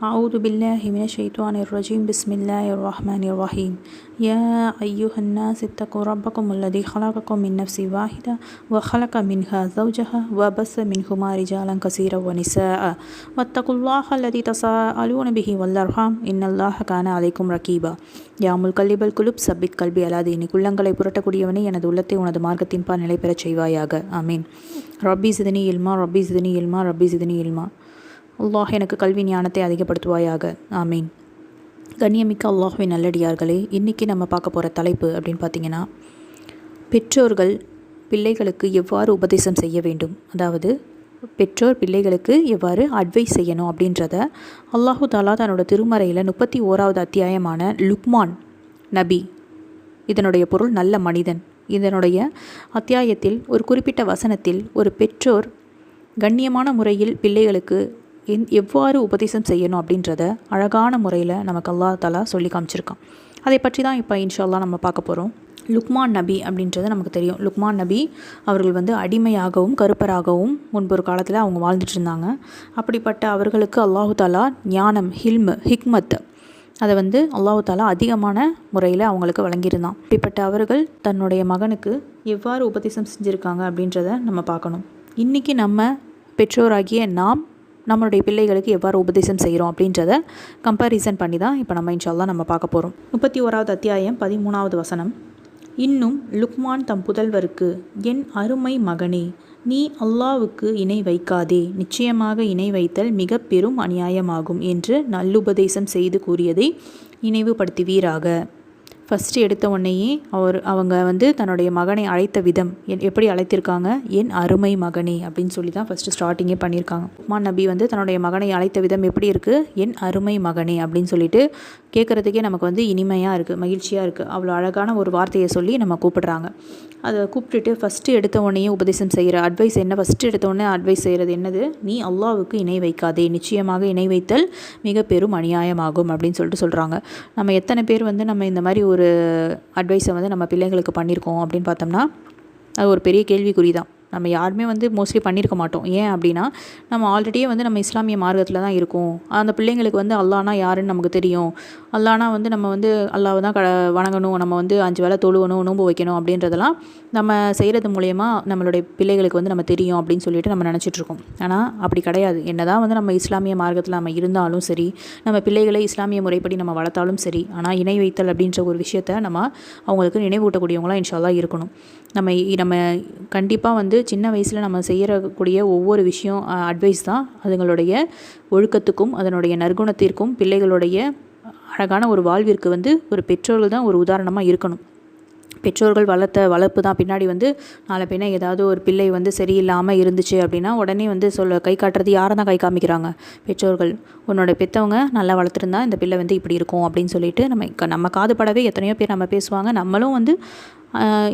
أعوذ بالله من الشيطان الرجيم بسم الله الرحمن الرحيم يا أيها الناس اتقوا ربكم الذي خلقكم من نفس واحدة وخلق منها زوجها وبث منهما رجالا كثيرا ونساء واتقوا الله الذي تساءلون به والأرحام إن الله كان عليكم رقيبا யாமுல் கல்லிபல் குலுப் சப்பித் கல்வி அலாதீனி குள்ளங்களை புரட்டக்கூடியவனே எனது உள்ளத்தை உனது மார்க்கத்தின் பால் நிலை பெறச் செய்வாயாக ஆமீன் ரப்பி சிதனி இல்மா ரப்பி சிதனி இல்மா ரப்பி சிதனி இல்மா அல்லாஹ் எனக்கு கல்வி ஞானத்தை அதிகப்படுத்துவாயாக. ஆமீன். கண்ணியமிக்க அல்லாஹுவின் நல்லடியார்களே இன்றைக்கி நம்ம பார்க்க போகிற தலைப்பு அப்படின்னு பார்த்தீங்கன்னா பெற்றோர்கள் பிள்ளைகளுக்கு எவ்வாறு உபதேசம் செய்ய வேண்டும்? அதாவது பெற்றோர் பிள்ளைகளுக்கு எவ்வாறு அட்வைஸ் செய்யணும் அப்படின்றத அல்லாஹு தாலா தன்னோட திருமறையில் முப்பத்தி ஓராவது அத்தியாயமான லுக்மான் நபி இதனுடைய பொருள் நல்ல மனிதன். இதனுடைய அத்தியாயத்தில் ஒரு குறிப்பிட்ட வசனத்தில் ஒரு பெற்றோர் கண்ணியமான முறையில் பிள்ளைகளுக்கு எந் எவ்வாறு உபதேசம் செய்யணும் அப்படின்றத அழகான முறையில் நமக்கு அல்லா தாலா சொல்லி காமிச்சிருக்கான். அதை பற்றி தான் இப்போ இன்ஷால்லா நம்ம பார்க்க போகிறோம் லுக்மான் நபி அப்படின்றது நமக்கு தெரியும். லுக்மான் நபி அவர்கள் வந்து அடிமையாகவும் கருப்பராகவும் முன்பு ஒரு காலத்தில் அவங்க வாழ்ந்துட்டு இருந்தாங்க. அப்படிப்பட்ட அவர்களுக்கு அல்லாஹு தாலா ஞானம் ஹில்மு ஹிக்மத் அதை வந்து அல்லாஹு தாலா அதிகமான முறையில் அவங்களுக்கு வழங்கியிருந்தான். இப்படிப்பட்ட அவர்கள் தன்னுடைய மகனுக்கு எவ்வாறு உபதேசம் செஞ்சுருக்காங்க அப்படின்றத நம்ம பார்க்கணும். இன்றைக்கி நம்ம பெற்றோராகிய நாம் நம்மளுடைய பிள்ளைகளுக்கு எவ்வாறு உபதேசம் செய்கிறோம் அப்படின்றத கம்பேரிசன் பண்ணி தான் இப்போ நம்ம இன்ஷால்லாம் நம்ம பார்க்க போகிறோம் முப்பத்தி ஓராவது அத்தியாயம் பதிமூணாவது வசனம். இன்னும் லுக்மான் தம் புதல்வருக்கு என் அருமை மகனே நீ அல்லாவுக்கு இணை வைக்காதே. நிச்சயமாக இணை வைத்தல் மிக பெரும் அநியாயமாகும் என்று நல்லுபதேசம் செய்து கூறியதை நினைவுபடுத்துவீராக. ஃபஸ்ட்டு எடுத்த உடனேயே அவர் அவங்க வந்து தன்னுடைய மகனை அழைத்த விதம் எப்படி அழைத்திருக்காங்க? என் அருமை மகனே அப்படின்னு சொல்லி தான் ஃபஸ்ட்டு ஸ்டார்டிங்கே பண்ணியிருக்காங்க. உமான் நபி வந்து தன்னுடைய மகனை அழைத்த விதம் எப்படி இருக்குது என் அருமை மகனே அப்படின்னு சொல்லிட்டு கேட்குறதுக்கே நமக்கு வந்து இனிமையாக இருக்குது மகிழ்ச்சியாக இருக்குது அவ்வளோ அழகான ஒரு வார்த்தையை சொல்லி நம்ம கூப்பிடுறாங்க. அதை கூப்பிட்டுட்டு ஃபஸ்ட்டு எடுத்த உடனேயே உபதேசம் செய்கிற அட்வைஸ் என்ன? ஃபஸ்ட்டு எடுத்த உடனே அட்வைஸ் செய்கிறது என்னது? நீ அல்லாவுக்கு இணை வைக்காதே. நிச்சயமாக இணை வைத்தல் மிக பெரும் அநியாயமாகும் அப்படின்னு சொல்லிட்டு சொல்கிறாங்க நம்ம எத்தனை பேர் வந்து நம்ம இந்த மாதிரி ஒரு அட்வைஸை வந்து நம்ம பிள்ளைங்களுக்கு பண்ணியிருக்கோம் அப்படின்னு பார்த்தோம்னா அது ஒரு பெரிய கேள்விக்குறி தான். நம்ம யாருமே வந்து மோஸ்ட்லி பண்ணியிருக்க மாட்டோம். ஏன் அப்படின்னா நம்ம ஆல்ரெடியே வந்து நம்ம இஸ்லாமிய மார்க்கத்தில் தான் இருக்கோம். அந்த பிள்ளைங்களுக்கு வந்து அல்லானா யாருன்னு நமக்கு தெரியும். அல்லானா வந்து நம்ம வந்து அல்லாவை தான் க வணங்கணும். நம்ம வந்து அஞ்சு வேலை தொழுவணும் நோன்பு வைக்கணும் அப்படின்றதெல்லாம் நம்ம செய்கிறது மூலயமா நம்மளுடைய பிள்ளைகளுக்கு வந்து நம்ம தெரியும் அப்படின்னு சொல்லிட்டு நம்ம நினச்சிட்ருக்கோம் ஆனால் அப்படி கிடையாது. என்ன தான் வந்து நம்ம இஸ்லாமிய மார்க்கத்தில் நம்ம இருந்தாலும் சரி நம்ம பிள்ளைகளை இஸ்லாமிய முறைப்படி நம்ம வளர்த்தாலும் சரி ஆனால் இணை வைத்தல் அப்படின்ற ஒரு விஷயத்த நம்ம அவங்களுக்கு நினைவூட்டக்கூடியவங்களாம் இன்ஷால்லாம் இருக்கணும். நம்ம நம்ம கண்டிப்பாக வந்து சின்ன வயசில் நம்ம செய்யக்கூடிய ஒவ்வொரு விஷயம் அட்வைஸ் தான். அதுங்களுடைய ஒழுக்கத்துக்கும் அதனுடைய நற்குணத்திற்கும் பிள்ளைகளுடைய அழகான ஒரு வாழ்விற்கு வந்து ஒரு பெற்றோர்கள் தான் ஒரு உதாரணமாக இருக்கணும். பெற்றோர்கள் வளர்த்த வளர்ப்பு தான். பின்னாடி வந்து நாளை பின்ன ஏதாவது ஒரு பிள்ளை வந்து சரியில்லாமல் இருந்துச்சு அப்படின்னா உடனே வந்து சொல்ல கை காட்டுறது யாரை தான் கை காமிக்கிறாங்க? பெற்றோர்கள். உன்னோட பெற்றவங்க நல்லா வளர்த்துருந்தா இந்த பிள்ளை வந்து இப்படி இருக்கும் அப்படின்னு சொல்லிட்டு நம்ம நம்ம காதுபடவே எத்தனையோ பேர் நம்ம பேசுவாங்க. நம்மளும் வந்து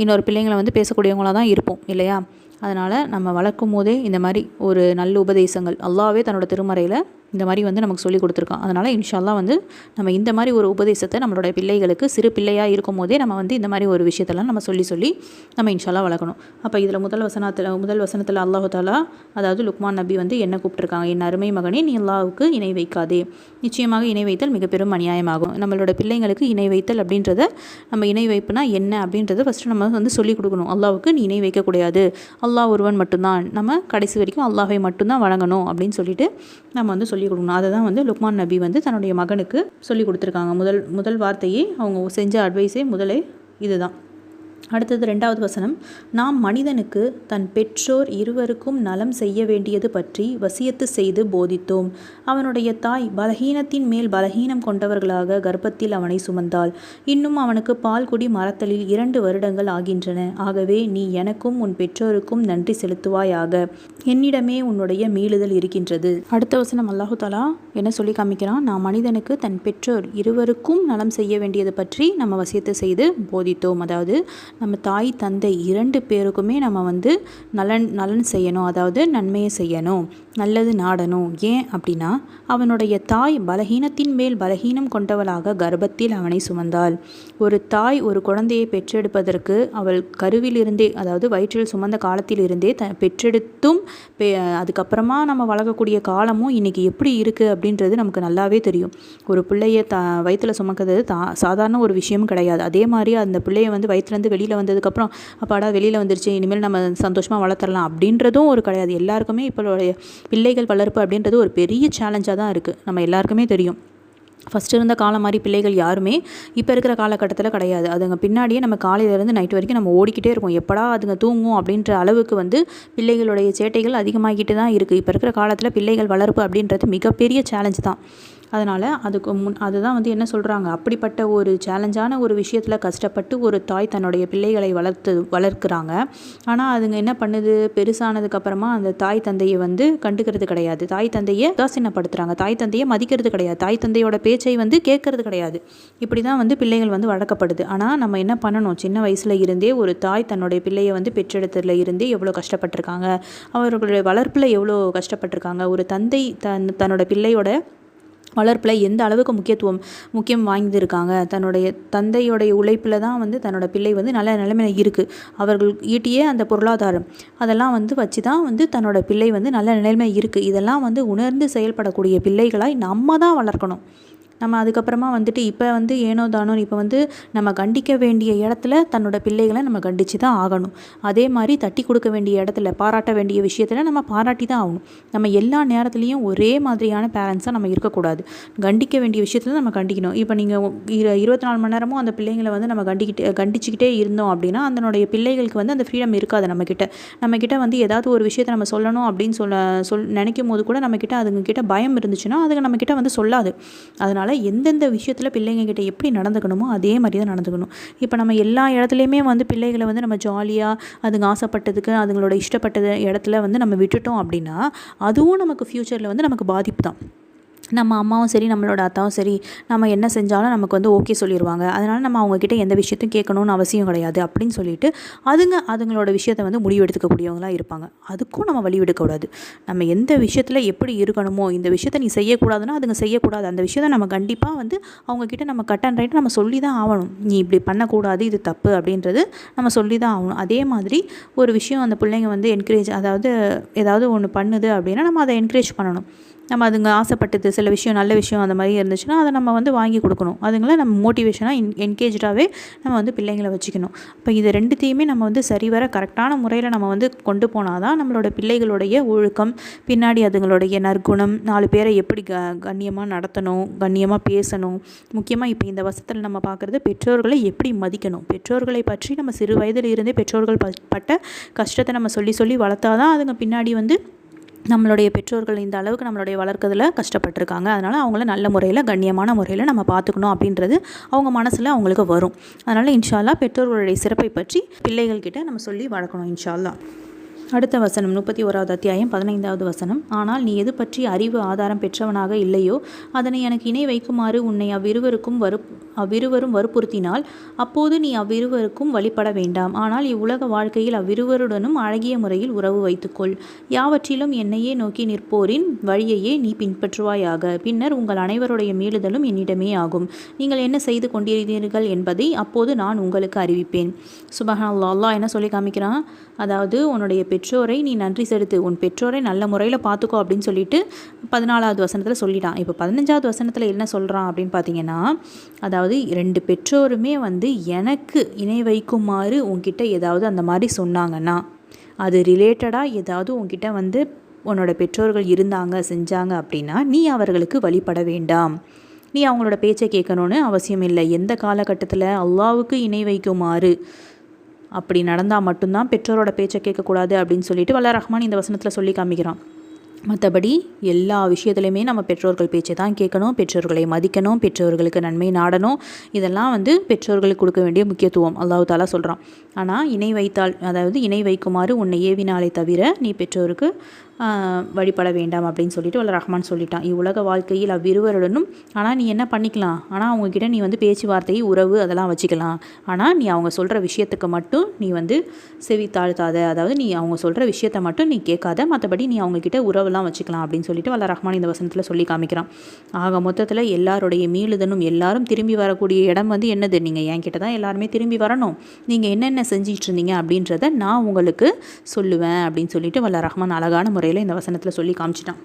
இன்னொரு பிள்ளைங்களை வந்து பேசக்கூடியவங்களாக தான் இருப்போம் இல்லையா? அதனால் நம்ம வளர்க்கும் போதே இந்த மாதிரி ஒரு நல்ல உபதேசங்கள் அல்லாவே தன்னோட திருமறையில் இந்த மாதிரி வந்து நமக்கு சொல்லி கொடுத்துருக்கான். அதனால் இன்ஷால்லா வந்து நம்ம இந்த மாதிரி ஒரு உபதேசத்தை நம்மளோட பிள்ளைகளுக்கு சிறு பிள்ளையாக இருக்கும் போதே நம்ம வந்து இந்த மாதிரி ஒரு விஷயத்தெல்லாம் நம்ம சொல்லி சொல்லி நம்ம இன்ஷால்லா வளர்க்கணும். அப்போ இதில் முதல் வசனத்தில் முதல் வசனத்தில் அல்லாஹு தாலா அதாவது லுக்மான் நபி வந்து என்ன கூப்பிட்டுருக்காங்க? என் அருமை மகனே நீ அல்லாவுக்கு இணை வைக்காதே. நிச்சயமாக இணை வைத்தல் மிக பெரும் அநியாயமாகும். நம்மளோட பிள்ளைங்களுக்கு இணை வைத்தல் அப்படின்றத நம்ம இணை வைப்புனா என்ன அப்படின்றத ஃபஸ்ட்டு நம்ம வந்து சொல்லிக் கொடுக்கணும். அல்லாவுக்கு நீ இணை வைக்கக்கூடாது அல்லாஹ் ஒருவன் மட்டும்தான். நம்ம கடைசி வரைக்கும் அல்லாஹை மட்டும்தான் வழங்கணும் அப்படின்னு சொல்லிட்டு நம்ம வந்து சொல்லி சொல்லிக் கொடுக்கணும் அதை தான் வந்து லுக்மான் நபி வந்து தன்னுடைய மகனுக்கு சொல்லி கொடுத்துருக்காங்க. முதல் முதல் வார்த்தையே அவங்க செஞ்ச அட்வைஸே முதலே இதுதான். அடுத்தது ரெண்டாவது வசனம் நாம் மனிதனுக்கு தன் பெற்றோர் இருவருக்கும் நலம் செய்ய வேண்டியது பற்றி வசியத்து செய்து போதித்தோம். அவனுடைய தாய் பலகீனத்தின் மேல் பலகீனம் கொண்டவர்களாக கர்ப்பத்தில் அவனை சுமந்தாள். இன்னும் அவனுக்கு பால் குடி மரத்தலில் இரண்டு வருடங்கள் ஆகின்றன. ஆகவே நீ எனக்கும் உன் பெற்றோருக்கும் நன்றி செலுத்துவாயாக. என்னிடமே உன்னுடைய மீளுதல் இருக்கின்றது. அடுத்த வசனம் அல்லாஹு தாலா என்ன சொல்லி காமிக்கிறான்? நான் மனிதனுக்கு தன் பெற்றோர் இருவருக்கும் நலம் செய்ய வேண்டியது பற்றி நம்ம வசியத்தை செய்து போதித்தோம். அதாவது நம்ம தாய் தந்தை இரண்டு பேருக்குமே நம்ம வந்து நலன் நலன் செய்யணும். அதாவது நன்மையை செய்யணும். நல்லது நாடணும். ஏன் அப்படின்னா அவனுடைய தாய் பலகீனத்தின் மேல் பலகீனம் கொண்டவளாக கர்ப்பத்தில் அவனை சுமந்தாள். ஒரு தாய் ஒரு குழந்தையை பெற்றெடுப்பதற்கு அவள் கருவிலிருந்தே அதாவது வயிற்றில் சுமந்த காலத்திலிருந்தே த பெற்றெடுத்தும் பெ அதுக்கப்புறமா நம்ம வளர்க்கக்கூடிய காலமும் இன்றைக்கி எப்படி இருக்குது அப்படின்றது நமக்கு நல்லாவே தெரியும். ஒரு பிள்ளைய த வயிற்றில் சுமக்கிறது தா சாதாரண ஒரு விஷயம் கிடையாது. அதே மாதிரி அந்த பிள்ளையை வந்து வயிற்றுலேருந்து வெளியில் வந்ததுக்கப்புறம் அப்பாடா வெளியில் வந்துருச்சு இனிமேல் நம்ம சந்தோஷமாக வளர்த்துடலாம் அப்படின்றதும் ஒரு கிடையாது. எல்லாருக்குமே இப்போடைய பிள்ளைகள் வளர்ப்பு அப்படின்றது ஒரு பெரிய சேலஞ்சாக தான் இருக்குது நம்ம எல்லாருக்குமே தெரியும். ஃபஸ்ட்டு இருந்த காலம் மாதிரி பிள்ளைகள் யாருமே இப்போ இருக்கிற காலகட்டத்தில் கிடையாது. அதுங்க பின்னாடியே நம்ம காலையிலேருந்து நைட் வரைக்கும் நம்ம ஓடிக்கிட்டே இருக்கோம். எப்படா அதுங்க தூங்கும் அப்படின்ற அளவுக்கு வந்து பிள்ளைகளுடைய சேட்டைகள் அதிகமாகிட்டு தான் இருக்குது இப்போ இருக்கிற காலத்தில் பிள்ளைகள் வளர்ப்பு அப்படின்றது மிகப்பெரிய சேலஞ்ச் தான். அதனால் அதுக்கு முன் அதுதான் வந்து என்ன சொல்கிறாங்க அப்படிப்பட்ட ஒரு சேலஞ்சான ஒரு விஷயத்தில் கஷ்டப்பட்டு ஒரு தாய் தன்னுடைய பிள்ளைகளை வளர்த்து வளர்க்குறாங்க. ஆனால் அதுங்க என்ன பண்ணுது? பெருசானதுக்கப்புறமா அந்த தாய் தந்தையை வந்து கண்டுக்கிறது கிடையாது. தாய் தந்தையை உதாசீனப்படுத்துகிறாங்க தாய் தந்தையை மதிக்கிறது கிடையாது. தாய் தந்தையோட பேச்சை வந்து கேட்கறது கிடையாது. இப்படி தான் வந்து பிள்ளைகள் வந்து வளர்க்கப்படுது. ஆனால் நம்ம என்ன பண்ணணும்? சின்ன வயசில் இருந்தே ஒரு தாய் தன்னுடைய பிள்ளையை வந்து பெற்றெடுத்ததில் இருந்தே எவ்வளோ கஷ்டப்பட்டிருக்காங்க? அவர்களுடைய வளர்ப்பில் எவ்வளோ கஷ்டப்பட்டிருக்காங்க? ஒரு தந்தை தன் தன்னோட பிள்ளையோட வளர்ப்பில் எந்த அளவுக்கு முக்கியத்துவம் முக்கியம் வாய்ந்திருக்காங்க. தன்னுடைய தந்தையோடைய உழைப்பில் தான் வந்து தன்னோட பிள்ளை வந்து நல்ல நிலைமையில் இருக்குது அவர்கள் ஈட்டிய அந்த பொருளாதாரம் அதெல்லாம் வந்து வச்சு தான் வந்து தன்னோட பிள்ளை வந்து நல்ல நிலைமை இருக்குது இதெல்லாம் வந்து உணர்ந்து செயல்படக்கூடிய பிள்ளைகளாய் நம்ம தான் வளர்க்கணும். நம்ம அதுக்கப்புறமா வந்துட்டு இப்போ வந்து ஏனோ தானோன்னு இப்போ வந்து நம்ம கண்டிக்க வேண்டிய இடத்துல தன்னோட பிள்ளைகளை நம்ம கண்டித்து தான் ஆகணும். அதே மாதிரி தட்டி கொடுக்க வேண்டிய இடத்துல பாராட்ட வேண்டிய விஷயத்தில் நம்ம பாராட்டி தான் ஆகணும். நம்ம எல்லா நேரத்துலையும் ஒரே மாதிரியான பேரண்ட்ஸாக நம்ம இருக்கக்கூடாது. கண்டிக்க வேண்டிய விஷயத்தில் நம்ம கண்டிக்கணும். இப்போ நீங்கள் இரு இருபத்தி நாலு மணி நேரமும் அந்த பிள்ளைங்களை வந்து நம்ம கண்டிக்கிட்டே கண்டிச்சுக்கிட்டே இருந்தோம் அப்படின்னா அதனுடைய பிள்ளைகளுக்கு வந்து அந்த ஃப்ரீடம் இருக்காது நம்மக்கிட்ட நம்மக்கிட்ட வந்து ஏதாவது ஒரு விஷயத்தை நம்ம சொல்லணும் அப்படின்னு சொல்ல சொல் நினைக்கும் போது கூட நம்மக்கிட்ட அதுங்கக்கிட்ட பயம் இருந்துச்சுன்னா அதுங்க நம்மக்கிட்ட வந்து சொல்லாது. அதனால் அதனால் எந்தெந்த விஷயத்தில் பிள்ளைங்க கிட்ட எப்படி நடந்துக்கணுமோ அதே மாதிரி தான் நடந்துக்கணும். இப்போ நம்ம எல்லா இடத்துலையுமே வந்து பிள்ளைகளை வந்து நம்ம ஜாலியாக அதுங்க ஆசைப்பட்டதுக்கு அதுங்களோட இஷ்டப்பட்டது இடத்துல வந்து நம்ம விட்டுட்டோம் அப்படின்னா அதுவும் நமக்கு ஃப்யூச்சரில் வந்து நமக்கு பாதிப்பு தான் நம்ம அம்மாவும் சரி நம்மளோட அத்தாவும் சரி நம்ம என்ன செஞ்சாலும் நமக்கு வந்து ஓகே சொல்லிடுவாங்க அதனால் நம்ம அவங்கக்கிட்ட எந்த விஷயத்தையும் கேட்கணும்னு அவசியம் கிடையாது அப்படின்னு சொல்லிட்டு அதுங்க அதுங்களோட விஷயத்தை வந்து முடிவெடுத்துக்கக்கூடியவங்களாக இருப்பாங்க. அதுக்கும் நம்ம வழிவிடக்கூடாது நம்ம எந்த விஷயத்தில் எப்படி இருக்கணுமோ இந்த விஷயத்தை நீ செய்யக்கூடாதுன்னா அதுங்க செய்யக்கூடாது. அந்த விஷயத்தை நம்ம கண்டிப்பாக வந்து அவங்கக்கிட்ட நம்ம கட் அண்ட் ரைட்டு நம்ம சொல்லி தான் ஆகணும். நீ இப்படி பண்ணக்கூடாது இது தப்பு அப்படின்றது நம்ம சொல்லி தான் ஆகணும். அதே மாதிரி ஒரு விஷயம் அந்த பிள்ளைங்க வந்து என்கரேஜ் அதாவது ஏதாவது ஒன்று பண்ணுது அப்படின்னா நம்ம அதை என்கரேஜ் பண்ணணும். நம்ம அதுங்க ஆசைப்பட்டது சில விஷயம் நல்ல விஷயம் அந்த மாதிரி இருந்துச்சுன்னா அதை நம்ம வந்து வாங்கி கொடுக்கணும். அதுங்கள நம்ம மோட்டிவேஷனாக என் என்கேஜாகவே நம்ம வந்து பிள்ளைங்களை வச்சுக்கணும். இப்போ இது ரெண்டுத்தையுமே நம்ம வந்து சரிவர கரெக்டான முறையில் நம்ம வந்து கொண்டு போனால் தான் நம்மளோட பிள்ளைகளுடைய ஒழுக்கம் பின்னாடி அதுங்களுடைய நற்குணம் நாலு பேரை எப்படி க கண்ணியமாக நடத்தணும் கண்ணியமாக பேசணும். முக்கியமாக இப்போ இந்த வசத்தில் நம்ம பார்க்குறது பெற்றோர்களை எப்படி மதிக்கணும். பெற்றோர்களை பற்றி நம்ம சிறு வயதில் இருந்தே பெற்றோர்கள் பட்ட கஷ்டத்தை நம்ம சொல்லி சொல்லி வளர்த்தா தான் அதுங்க பின்னாடி வந்து நம்மளுடைய பெற்றோர்கள் இந்த அளவுக்கு நம்மளுடைய வளர்க்கறதுல கஷ்டப்பட்டிருக்காங்க. அதனால் அவங்கள நல்ல முறையில் கண்ணியமான முறையில் நம்ம பார்த்துக்கணும் அப்படின்றது அவங்க மனசில் அவங்களுக்கு வரும். அதனால் இன்ஷால்லா பெற்றோர்களுடைய சிறப்பை பற்றி பிள்ளைகள்கிட்ட நம்ம சொல்லி வளர்க்கணும் இன்ஷால்லா அடுத்த வசனம் முப்பத்தி ஓராவது அத்தியாயம் பதினைந்தாவது வசனம். ஆனால் நீ எது பற்றி அறிவு ஆதாரம் பெற்றவனாக இல்லையோ அதனை எனக்கு இணை வைக்குமாறு உன்னை அவ்விருவருக்கும் வரு அவ்விருவரும் வற்புறுத்தினால் அப்போது நீ அவ்விருவருக்கும் வழிபட வேண்டாம். ஆனால் இவ்வுலக வாழ்க்கையில் அவ்விருவருடனும் அழகிய முறையில் உறவு வைத்துக்கொள். யாவற்றிலும் என்னையே நோக்கி நிற்போரின் வழியையே நீ பின்பற்றுவாயாக. பின்னர் உங்கள் அனைவருடைய மீளுதலும் என்னிடமே ஆகும். நீங்கள் என்ன செய்து கொண்டிருந்தீர்கள் என்பதை அப்போது நான் உங்களுக்கு அறிவிப்பேன். சுபஹான் அல்லா என்ன சொல்லி காமிக்கிறான்? அதாவது உன்னுடைய பெற்றோரை நீ நன்றி செலுத்து. உன் பெற்றோரை நல்ல முறையில் பார்த்துக்கோ அப்படின்னு சொல்லிட்டு பதினாலாவது வசனத்தில் சொல்லிட்டான். இப்போ பதினஞ்சாவது வசனத்தில் என்ன சொல்கிறான் அப்படின்னு பார்த்தீங்கன்னா அதாவது ரெண்டு பெற்றோருமே வந்து எனக்கு இணை வைக்குமாறு உன்கிட்ட ஏதாவது அந்த மாதிரி சொன்னாங்கன்னா அது ரிலேட்டடாக ஏதாவது உன்கிட்ட வந்து உன்னோட பெற்றோர்கள் இருந்தாங்க செஞ்சாங்க அப்படின்னா நீ அவர்களுக்கு வழிபட வேண்டாம். நீ அவங்களோட பேச்சை கேட்கணுன்னு அவசியம் இல்லை. எந்த காலகட்டத்தில்? அல்லாவுக்கு இணை வைக்குமாறு. அப்படி நடந்தால் மட்டும்தான் பெற்றோரோட பேச்சை கேட்கக்கூடாது அப்படின்னு சொல்லிட்டு வல்ல ரஹ்மான் இந்த வசனத்தில் சொல்லி காமிக்கிறான். மற்றபடி எல்லா விஷயத்துலையுமே நம்ம பெற்றோர்கள் பேச்சை தான் கேட்கணும் பெற்றோர்களை மதிக்கணும் பெற்றோர்களுக்கு நன்மை நாடணும். இதெல்லாம் வந்து பெற்றோர்களுக்கு கொடுக்க வேண்டிய முக்கியத்துவம். அல்லாஹு தாலா சொல்கிறான் ஆனால் இணை வைத்தால் அதாவது இணை வைக்குமாறு உன்னை ஏவினாலே தவிர நீ பெற்றோருக்கு வழிபட வேண்டாம் அப்படின்னு சொல்லிட்டு வல்ல ரஹ்மான் சொல்லிட்டான். இவ்வுலக வாழ்க்கையில் அவ்விருவருடனும் ஆனால் நீ என்ன பண்ணிக்கலாம்? ஆனால் அவங்கக்கிட்ட நீ வந்து பேச்சுவார்த்தை உறவு அதெல்லாம் வச்சுக்கலாம். ஆனால் நீ அவங்க சொல்கிற விஷயத்துக்கு மட்டும் நீ வந்து செவி தாழ்த்தாத. அதாவது நீ அவங்க சொல்கிற விஷயத்த மட்டும் நீ கேட்காத. மற்றபடி நீ அவங்கக்கிட்ட உறவுலாம் வச்சுக்கலாம். அப்படின்னு சொல்லிட்டு வல்ல ரஹ்மான் இந்த வசனத்தில் சொல்லி காமிக்கிறான். ஆக மொத்தத்தில் எல்லாருடைய மீளுதனும் எல்லாரும் திரும்பி வரக்கூடிய இடம் வந்து என்னது? நீங்கள் என்கிட்ட தான் எல்லாருமே திரும்பி வரணும். நீங்கள் என்னென்ன செஞ்சிட்டு இருந்தீங்க அப்படின்றத நான் உங்களுக்கு சொல்லுவேன் அப்படின்னு சொல்லிட்டு வல்ல ரஹ்மான் அழகான முறை முறையில் இந்த வசனத்தில் சொல்லி காமிச்சிட்டான்.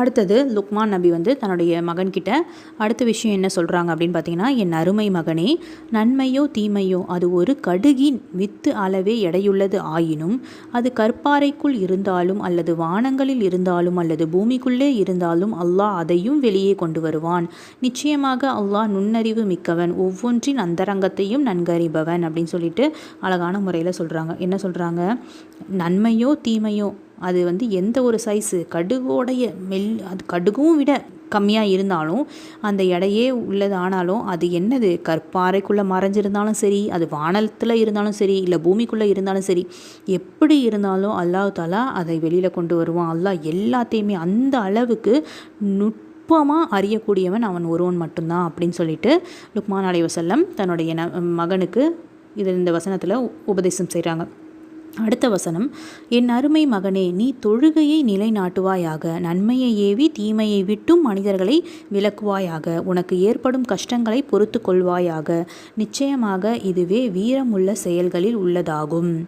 அடுத்தது லுக்மான் நபி வந்து தன்னுடைய மகன்கிட்ட அடுத்த விஷயம் என்ன சொல்கிறாங்க அப்படின்னு பார்த்தீங்கன்னா என் அருமை மகனே நன்மையோ தீமையோ அது ஒரு கடுகின் வித்து அளவே எடையுள்ளது ஆயினும் அது கற்பாறைக்குள் இருந்தாலும் அல்லது வானங்களில் இருந்தாலும் அல்லது பூமிக்குள்ளே இருந்தாலும் அல்லாஹ் அதையும் வெளியே கொண்டு வருவான். நிச்சயமாக அல்லாஹ் நுண்ணறிவு மிக்கவன் ஒவ்வொன்றின் அந்தரங்கத்தையும் நன்கறிபவன் அப்படின்னு சொல்லிட்டு அழகான முறையில் சொல்கிறாங்க என்ன சொல்கிறாங்க நன்மையோ தீமையோ அது வந்து எந்த ஒரு சைஸு கடுகோடைய மெல் அது கடுகும் விட கம்மியாக இருந்தாலும் அந்த எடையே உள்ளது ஆனாலும் அது என்னது? கற்பாறைக்குள்ளே மறைஞ்சிருந்தாலும் சரி அது வானத்தில் இருந்தாலும் சரி இல்லை பூமிக்குள்ளே இருந்தாலும் சரி எப்படி இருந்தாலும் அல்லாஹ் தாலா அதை வெளியில் கொண்டு வருவான். அல்லாஹ் எல்லாத்தையுமே அந்த அளவுக்கு நுட்பமாக அறியக்கூடியவன் அவன் ஒருவன் மட்டும்தான் அப்படின்னு சொல்லிட்டு லுக்மான் அலைவசல்லம் தன்னுடைய மகனுக்கு இது இந்த வசனத்தில் உபதேசம் செய்கிறாங்க அடுத்த வசனம் என் அருமை மகனே நீ தொழுகையை நிலைநாட்டுவாயாக நன்மையை ஏவி தீமையை விட்டும் மனிதர்களை விலக்குவாயாக உனக்கு ஏற்படும் கஷ்டங்களை பொறுத்து கொள்வாயாக நிச்சயமாக இதுவே வீரமுள்ள செயல்களில் உள்ளதாகும்.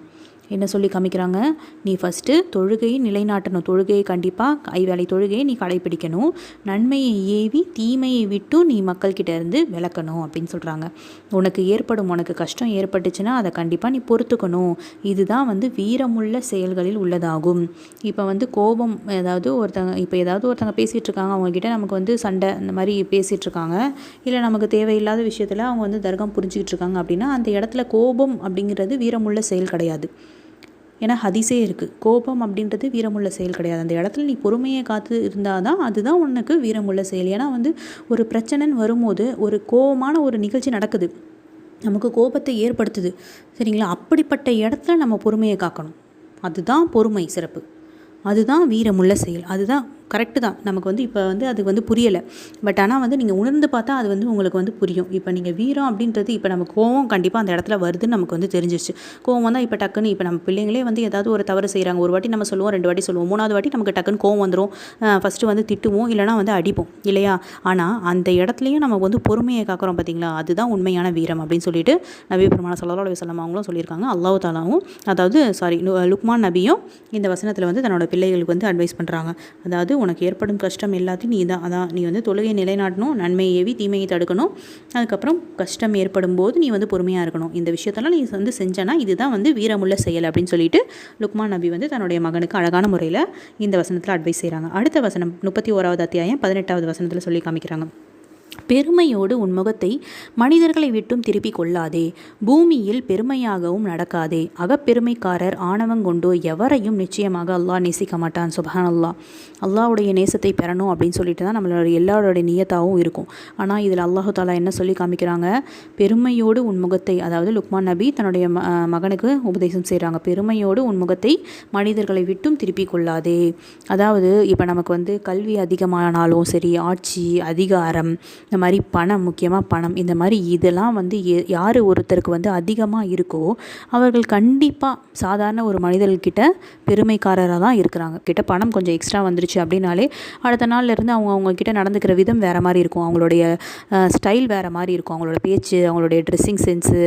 என்ன சொல்லி காமிக்கிறாங்க? நீ ஃபஸ்ட்டு தொழுகையை நிலைநாட்டணும். தொழுகையை கண்டிப்பாக ஐவேளை தொழுகையை நீ கடைப்பிடிக்கணும். நன்மையை ஏவி தீமையை விட்டும் நீ மக்கள்கிட்ட இருந்து விளக்கணும் அப்படின்னு சொல்கிறாங்க உனக்கு ஏற்படும் உனக்கு கஷ்டம் ஏற்பட்டுச்சுன்னா அதை கண்டிப்பாக நீ பொறுத்துக்கணும். இதுதான் வந்து வீரமுள்ள செயல்களில் உள்ளதாகும். இப்போ வந்து கோபம் ஏதாவது ஒருத்தங்க இப்போ ஏதாவது ஒருத்தங்க பேசிகிட்டு இருக்காங்க. அவங்கக்கிட்ட நமக்கு வந்து சண்டை இந்த மாதிரி பேசிகிட்டு இருக்காங்க. இல்லை நமக்கு தேவையில்லாத விஷயத்தில் அவங்க வந்து தர்கம் புரிஞ்சிக்கிட்டு இருக்காங்க அப்படின்னா அந்த இடத்துல கோபம் அப்படிங்கிறது வீரமுள்ள செயல் கிடையாது. ஏன்னா ஹதிசே இருக்குது கோபம் அப்படின்றது வீரமுள்ள செயல் கிடையாது. அந்த இடத்துல நீ பொறுமையை காத்து இருந்தால் தான் அதுதான் உனக்கு வீரமுள்ள செயல். ஏன்னா வந்து ஒரு பிரச்சனைன்னு வரும்போது ஒரு கோபமான ஒரு நிகழ்ச்சி நடக்குது. நமக்கு கோபத்தை ஏற்படுத்துது. சரிங்களா? அப்படிப்பட்ட இடத்துல நம்ம பொறுமையை காக்கணும். அதுதான் பொறுமை சிறப்பு. அதுதான் வீரமுள்ள செயல். அதுதான் கரெக்டு தான். நமக்கு வந்து இப்போ வந்து அது வந்து புரியலை. பட் ஆனால் வந்து நீங்கள் உணர்ந்து பார்த்தா அது வந்து உங்களுக்கு வந்து புரியும். இப்போ நீங்கள் வீரம் அப்படின்றது இப்போ நம்ம கோவம் கண்டிப்பாக அந்த இடத்துல வருதுன்னு நமக்கு வந்து தெரிஞ்சிச்சு கோவம் தான் இப்போ டக்குன்னு இப்போ நம்ம பிள்ளைங்களே வந்து ஏதாவது ஒரு தவறு செய்கிறாங்க ஒரு வாட்டி நம்ம சொல்லுவோம் ரெண்டு வாட்டி சொல்லுவோம். மூணாவது வாட்டி நமக்கு டக்குன்னு கோவம் வந்துடும் ஃபஸ்ட்டு வந்து திட்டுவோம் இல்லைனா வந்து அடிப்போம். இல்லையா? ஆனால் அந்த இடத்துலையும் நம்ம வந்து பொறுமையை காக்கிறோம் பார்த்தீங்களா அதுதான் உண்மையான வீரம் அப்படின்னு சொல்லிட்டு நபி பெருமான சல்லா அலி அவங்களும் சொல்லியிருக்காங்க. அல்லாஹ் தாலாவும் அதாவது சாரி லுக்மான் நபியும் இந்த வசனத்தில் வந்து தன்னோட பிள்ளைகளுக்கு வந்து அட்வைஸ் பண்ணுறாங்க அதாவது உனக்கு ஏற்படும் கஷ்டம் எல்லாத்தையும் நீ தான் அதான் நீ வந்து தொழுகை நிலைநாட்டணும் நன்மையை ஏவி தீமையை தடுக்கணும். அதுக்கப்புறம் கஷ்டம் ஏற்படும் போது நீ வந்து பொறுமையாக இருக்கணும். இந்த விஷயத்தெல்லாம் நீ வந்து செஞ்சனா இதுதான் வந்து வீரமுள்ள செயல் அப்படின்னு சொல்லிட்டு லுக்மான் நபி வந்து தன்னுடைய மகனுக்கு அழகான முறையில் இந்த வசனத்தில் அட்வைஸ் செய்கிறாங்க அடுத்த வசனம் முப்பத்தி ஓராவது அத்தியாயம் பதினெட்டாவது வசனத்தில் சொல்லி காமிக்கிறாங்க. பெருமையோடு உன் முகத்தை மனிதர்களை விட்டும் திருப்பிக் கொள்ளாதே. பூமியில் பெருமையாகவும் நடக்காதே. அகப்பெருமைக்காரர் ஆணவங்கொண்டோ எவரையும் நிச்சயமாக அல்லாஹ் நேசிக்க மாட்டான். சுபஹான் அல்லா அல்லாவுடைய நேசத்தை பெறணும் அப்படின்னு சொல்லிட்டு தான் நம்மளோட எல்லாரோடைய நியத்தாகவும் இருக்கும். ஆனால் இதில் அல்லாஹு தாலா என்ன சொல்லி காமிக்கிறாங்க? பெருமையோடு உன் முகத்தை அதாவது லுக்மான் நபி தன்னுடைய ம மகனுக்கு உபதேசம் செய்கிறாங்க பெருமையோடு உன் முகத்தை மனிதர்களை விட்டும் திருப்பிக் கொள்ளாதே. அதாவது இப்போ நமக்கு வந்து கல்வி அதிகமானாலும் சரி ஆட்சி அதிகாரம் இந்த மாதிரி பணம் முக்கியமாக பணம் இந்த மாதிரி இதெல்லாம் வந்து யார் ஒருத்தருக்கு வந்து அதிகமாக இருக்கோ அவர்கள் கண்டிப்பாக சாதாரண ஒரு மனிதர்கிட்ட பெருமைக்காரராக தான் இருக்கிறாங்க. கிட்ட பணம் கொஞ்சம் எக்ஸ்ட்ரா வந்துருச்சு அப்படின்னாலே அடுத்த நாள்லேருந்து அவங்க அவங்கக்கிட்ட நடந்துக்கிற விதம் வேறு மாதிரி இருக்கும். அவங்களுடைய ஸ்டைல் வேறு மாதிரி இருக்கும். அவங்களோட பேச்சு அவங்களுடைய ட்ரெஸ்ஸிங் சென்ஸு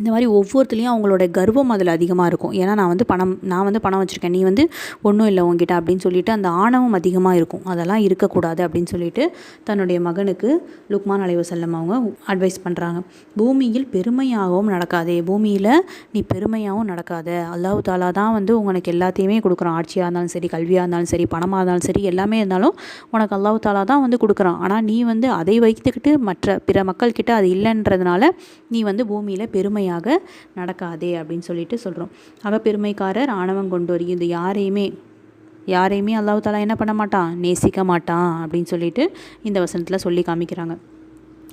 இந்த மாதிரி ஒவ்வொருத்துலேயும் அவங்களோட கர்வம் அதில் அதிகமாக இருக்கும். ஏன்னா நான் வந்து பணம் நான் வந்து பணம் வச்சுருக்கேன். நீ வந்து ஒன்றும் இல்லை உங்ககிட்ட அப்படின்னு சொல்லிட்டு அந்த ஆணவம் அதிகமாக இருக்கும். அதெல்லாம் இருக்கக்கூடாது அப்படின்னு சொல்லிட்டு தன்னுடைய மகனுக்கு லுக்மான் அலைவு செல்லம் அவங்க அட்வைஸ் பண்ணுறாங்க பூமியில் பெருமையாகவும் நடக்காதே. பூமியில் நீ பெருமையாகவும் நடக்காத. அல்லாஹு தாலா தான் வந்து உனக்கு எல்லாத்தையுமே கொடுக்குறான். ஆட்சியாக இருந்தாலும் சரி கல்வியாக இருந்தாலும் சரி பணமாக இருந்தாலும் சரி எல்லாமே இருந்தாலும் உனக்கு அல்லாஹு தாலா தான் வந்து கொடுக்குறான். ஆனால் நீ வந்து அதை வைத்துக்கிட்டு மற்ற பிற மக்கள்கிட்ட அது இல்லைன்றதுனால நீ வந்து பூமியில் பெருமை பெருமையாக நடக்காதே அப்படின்னு சொல்லிட்டு சொல்கிறோம் அகப்பெருமைக்காரர் ஆணவம் கொண்டு இது யாரையுமே யாரையுமே அல்லாஹ் தாலா என்ன பண்ண மாட்டான்? நேசிக்க மாட்டான் அப்படின்னு சொல்லிட்டு இந்த வசனத்தில் சொல்லி காமிக்கிறாங்க.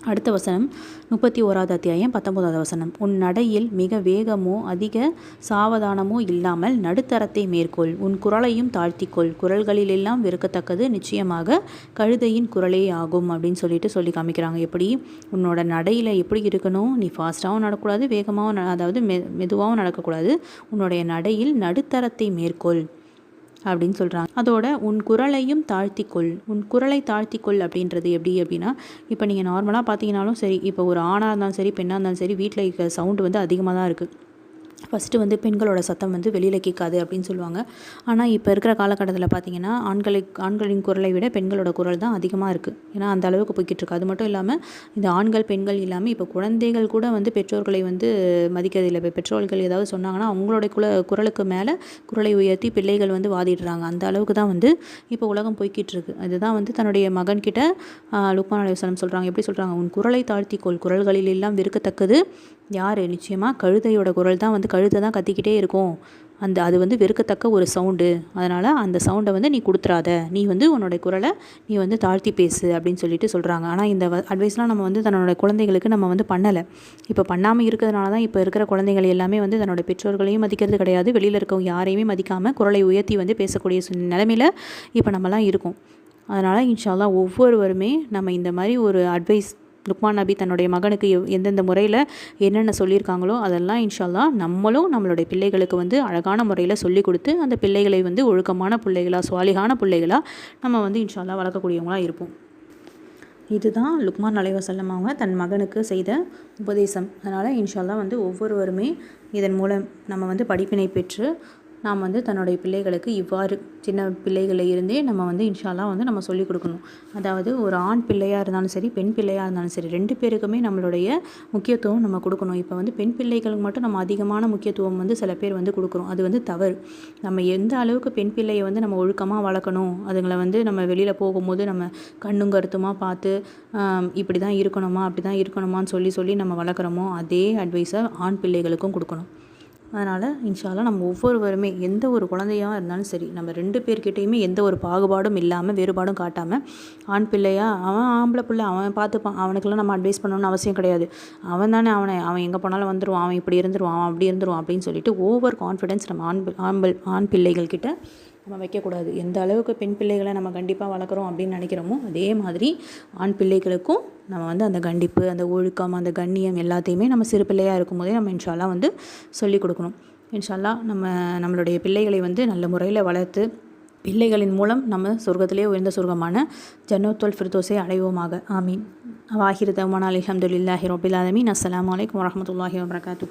அடுத்த வசனம் முப்பத்தி ஓராவது அத்தியாயம் பத்தொன்பதாவது வசனம். உன் நடையில் மிக வேகமோ அதிக சாவதானமோ இல்லாமல் நடுத்தரத்தை மேற்கொள். உன் குரலையும் தாழ்த்திக்கொள். குரல்களிலெல்லாம் வெறுக்கத்தக்கது நிச்சயமாக கழுதையின் குரலே ஆகும் அப்படின்னு சொல்லிட்டு சொல்லி காமிக்கிறாங்க. எப்படி? உன்னோட நடையில் எப்படி இருக்கணும்? நீ ஃபாஸ்ட்டாகவும் நடக்கக்கூடாது வேகமாகவும் அதாவது மெ மெதுவாகவும் நடக்கக்கூடாது. உன்னுடைய நடையில் நடுத்தரத்தை மேற்கொள். அப்படின்னு சொல்கிறாங்க அதோட உன் குரலையும் தாழ்த்திக்கொள். உன் குரலை தாழ்த்திக்கொள் அப்படின்றது எப்படி அப்படின்னா இப்போ நீங்கள் நார்மலாக பார்த்தீங்கனாலும் சரி இப்போ ஒரு ஆணாக இருந்தாலும் சரி பெண்ணாக இருந்தாலும் சரி வீட்டில் இருக்க சவுண்டு வந்து அதிகமாக தான் இருக்குது ஃபஸ்ட்டு வந்து பெண்களோட சத்தம் வந்து வெளியில் கேட்காது அப்படின்னு சொல்லுவாங்க. ஆனால் இப்போ இருக்கிற காலகட்டத்தில் பார்த்தீங்கன்னா ஆண்களுக்கு ஆண்களின் குரலை விட பெண்களோட குரல் தான் அதிகமாக இருக்குது ஏன்னா அந்த அளவுக்கு போய்கிட்டு இருக்கு. அது மட்டும் இல்லாமல் இந்த ஆண்கள் பெண்கள் இல்லாமல் இப்போ குழந்தைகள் கூட வந்து பெற்றோர்களை வந்து மதிக்கிறதில்லை இப்போ பெற்றோர்கள் ஏதாவது சொன்னாங்கன்னா அவங்களோட குல குரலுக்கு மேலே குரலை உயர்த்தி பிள்ளைகள் வந்து வாதிடுறாங்க. அந்த அளவுக்கு தான் வந்து இப்போ உலகம் போய்கிட்டு இருக்கு. அதுதான் வந்து தன்னுடைய மகன்கிட்ட லுக்மான் அலைவசனம் சொல்கிறாங்க எப்படி சொல்கிறாங்க உன் குரலை தாழ்த்திக்கொள். குரல்களில் எல்லாம் விருக்கத்தக்கது யார்? நிச்சயமாக கழுதையோட குரல் தான் வந்து கழுத்தை தான் கத்திக்கிட்டே இருக்கும். அந்த அது வந்து வெறுக்கத்தக்க ஒரு சவுண்டு அதனால் அந்த சவுண்டை வந்து நீ கொடுத்துறாத. நீ வந்து உன்னோட குரலை நீ வந்து தாழ்த்தி பேசு அப்படின்னு சொல்லிட்டு சொல்கிறாங்க ஆனால் இந்த அட்வைஸ்லாம் நம்ம வந்து தன்னோட குழந்தைகளுக்கு நம்ம வந்து பண்ணலை. இப்போ பண்ணாமல் இருக்கிறதுனால தான் இப்போ இருக்கிற குழந்தைகள் எல்லாமே வந்து தன்னோட பெற்றோர்களையும் மதிக்கிறது கிடையாது. வெளியில் இருக்கவங்க யாரையுமே மதிக்காமல் குரலை உயர்த்தி வந்து பேசக்கூடிய நிலைமையில் இப்போ நம்மலாம் இருக்கோம். அதனால் இன்ஷால்லா ஒவ்வொருவருமே நம்ம இந்த மாதிரி ஒரு அட்வைஸ் லுக்மான் நபி தன்னுடைய மகனுக்கு எந்தெந்த முறையில் என்னென்ன சொல்லியிருக்காங்களோ அதெல்லாம் இன்ஷால்லா நம்மளும் நம்மளுடைய பிள்ளைகளுக்கு வந்து அழகான முறையில் சொல்லி கொடுத்து அந்த பிள்ளைகளை வந்து ஒழுக்கமான பிள்ளைகளாக சுவாலிகான பிள்ளைகளாக நம்ம வந்து இன்ஷால்லா வளர்க்கக்கூடியவங்களாக இருப்போம். இதுதான் லுக்மான் அலைவசல்லம் அவங்க தன் மகனுக்கு செய்த உபதேசம். அதனால் இன்ஷால்லா வந்து ஒவ்வொருவருமே இதன் மூலம் நம்ம வந்து படிப்பினை பெற்று நாம் வந்து தன்னுடைய பிள்ளைகளுக்கு இவ்வாறு சின்ன பிள்ளைகளில் இருந்தே நம்ம வந்து இன்ஷால்லாம் வந்து நம்ம சொல்லிக் கொடுக்கணும். அதாவது ஒரு ஆண் பிள்ளையாக இருந்தாலும் சரி பெண் பிள்ளையாக இருந்தாலும் சரி ரெண்டு பேருக்குமே நம்மளுடைய முக்கியத்துவம் நம்ம கொடுக்கணும். இப்போ வந்து பெண் பிள்ளைகளுக்கு மட்டும் நம்ம அதிகமான முக்கியத்துவம் வந்து சில பேர் வந்து கொடுக்குறோம் அது வந்து தவறு. நம்ம எந்த அளவுக்கு பெண் பிள்ளையை வந்து நம்ம ஒழுக்கமாக வளர்க்கணும் அதுங்களை வந்து நம்ம வெளியில் போகும்போது நம்ம கண்ணும் கருத்துமாக பார்த்து இப்படி தான் இருக்கணுமா அப்படி தான் இருக்கணுமான்னு சொல்லி சொல்லி நம்ம வளர்க்குறோமோ அதே அட்வைஸை ஆண் பிள்ளைகளுக்கும் கொடுக்கணும். அதனால் இன்ஷால்லாம் நம்ம ஒவ்வொருவருமே எந்த ஒரு குழந்தையாக இருந்தாலும் சரி நம்ம ரெண்டு பேர்கிட்டையுமே எந்த ஒரு பாகுபாடும் இல்லாமல் வேறுபாடும் காட்டாமல் ஆண் பிள்ளையா அவன் ஆம்பளை பிள்ளை அவன் பார்த்துப்பான் அவனுக்கெல்லாம் நம்ம அட்வைஸ் பண்ணணும்னு அவசியம் கிடையாது. அவன் தானே அவனை அவன் எங்கே போனாலும் வந்துடுவான் அவன் இப்படி இருந்துருவான் அவன் அப்படி இருந்துருவான் அப்படின்னு சொல்லிட்டு ஓவர் கான்ஃபிடென்ஸ் நம்ம ஆண் ஆண்பல் ஆண் பிள்ளைகள்கிட்ட நம்ம வைக்கக்கூடாது. எந்த அளவுக்கு பெண் பிள்ளைகளை நம்ம கண்டிப்பாக வளர்க்குறோம் அப்படின்னு நினைக்கிறோமோ அதே மாதிரி ஆண் பிள்ளைகளுக்கும் நம்ம வந்து அந்த கண்டிப்பு அந்த ஒழுக்கம் அந்த கண்ணியம் எல்லாத்தையுமே நம்ம சிறு பிள்ளையாக இருக்கும்போதே நம்ம இன்ஷால்லாம் வந்து சொல்லிக் கொடுக்கணும். இன்ஷால்லா நம்ம நம்மளுடைய பிள்ளைகளை வந்து நல்ல முறையில் வளர்த்து பிள்ளைகளின் மூலம் நம்ம சொர்க்கத்திலே உயர்ந்த சொர்க்கமான ஜன்னோத்தோல் ஃபிர்தோஸை அடைவோமாக. ஆமீன். வாஹிர் தவான் அலி அஹமதுல்லாஹி ரபில் ஆலமீன். அஸ்லாம் வலைக்கம் வரமத்துல்லாஹி வபரகாத்து